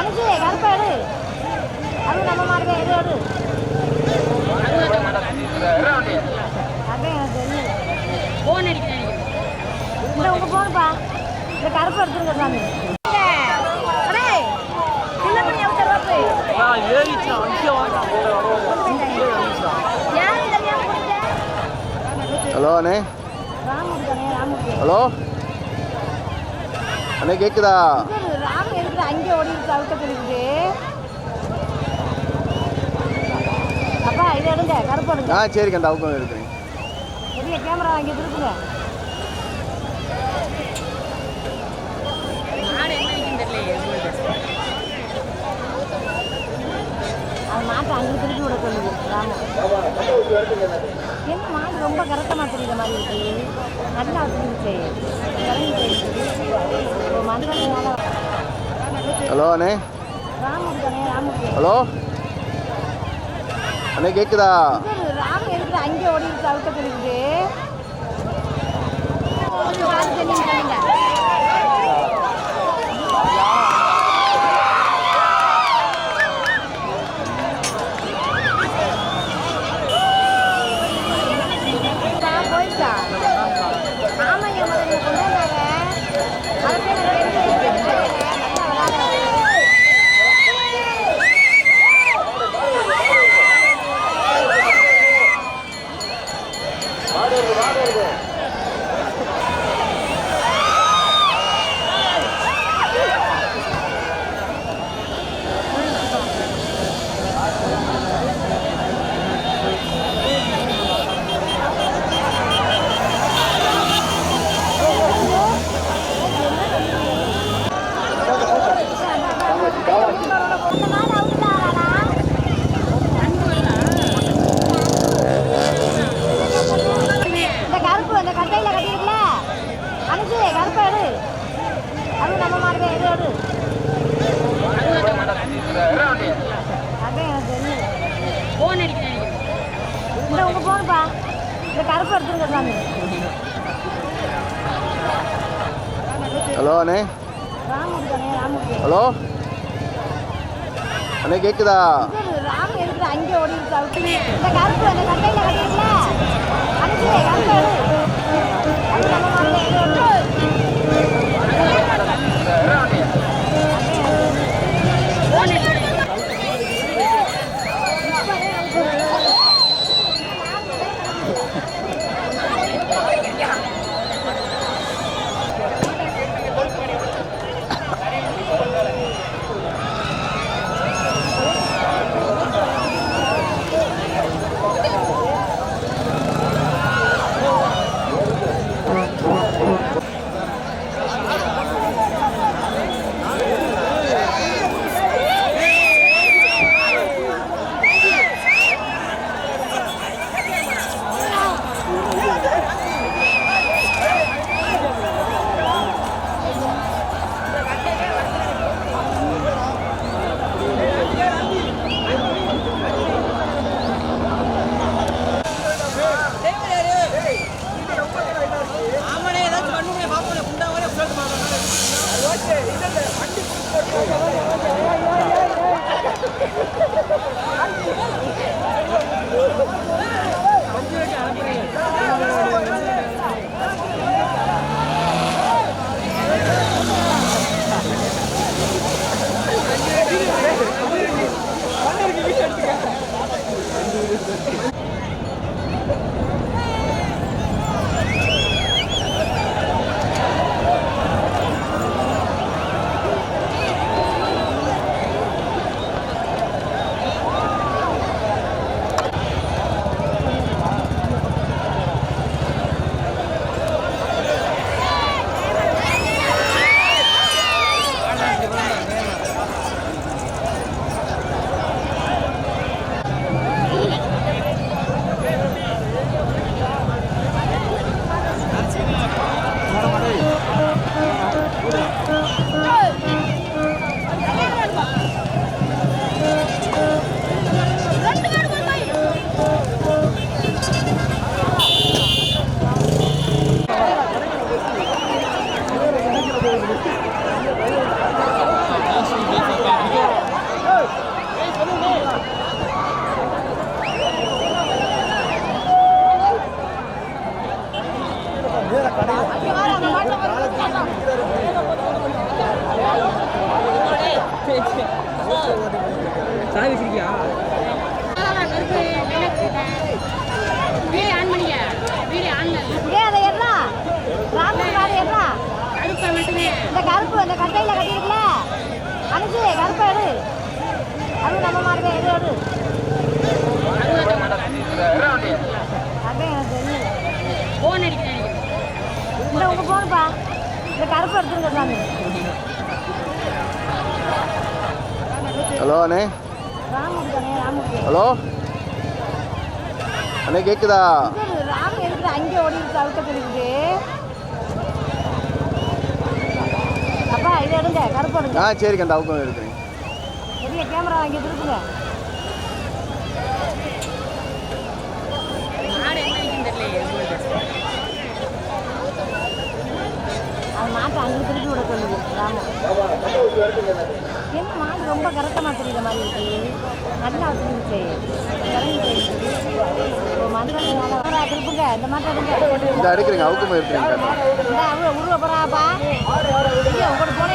அனுச்சு கருப்பை எடு. அது நம்ம மாதிரி எடு எடு. போன் அடிக்கிறேன் இந்த உங்க போனுப்பா இந்த கருப்பு எடுத்துருங்க சாமி? ஹலோ அண்ணே. ஹலோ. அண்ணே கேட்குதா அவுத்த குடிக்குது? அப்பா இதை எடுங்க கருப்பு எடுங்க. ஆ சரிக்கா அந்த அவுக்கம் இருக்கிறேன் பெரிய கேமரா வாங்கி திருப்புங்க. அது மாட்டை அங்கே திருப்பி விட சொல்லுது. ராமு என்ன மாடு ரொம்ப கரெக்டமாக தெரியுற மாதிரி இருக்கு? நல்லா வச்சுருந்துச்சு இறங்கி ஒரு மனுஷனால ஹலோ அண்ணே. ஹலோ. அண்ணே கேட்குதா இது ராமு அங்கே அது நம்ம மாதிரி அதான் எனக்கு தெரியல அடிக்கிறேன் இந்த இந்த கருப்பு ஹலோ அண்ணே. ஹலோ. அண்ணே கேட்குதா இது ராமு அங்கே ஓடி இந்த கருப்பு கட்டிருக்கல அது நம்ம கருப்பை மட்டுமே இந்த கருப்பு இந்த கட்டையில் கட்டியிருக்கல அனுச்சு கருப்பை எடு அது நம்ம மாதிரி எடு எடு இந்த உங்க போனுப்பா இந்த கருப்பு எடுத்துருங்க சாமி ஹலோ அண்ணே. ஹலோ. அண்ணே கேட்குதா அங்கே ஓடி இதை எடுங்க ஆ சரி அந்த அவுக்கம் இருக்கிறேன் பெரிய கேமரா வாங்கி திருப்புங்க என்ன அது மாட்டை அங்கே திருப்பி விட சொல்லுது. என்ன மாடு ரொம்ப கரெக்டமாக தெரியுற மாதிரி இருக்கு. நல்லா வச்சுருந்துச்சு. திருப்புங்க இந்த மாட்டை எடுங்க. எடுக்கிறீங்க அவுக்கம் இருக்கிறீங்க இந்த அவங்க உருவ போறாப்பா. ஐயோ உங்களோட போன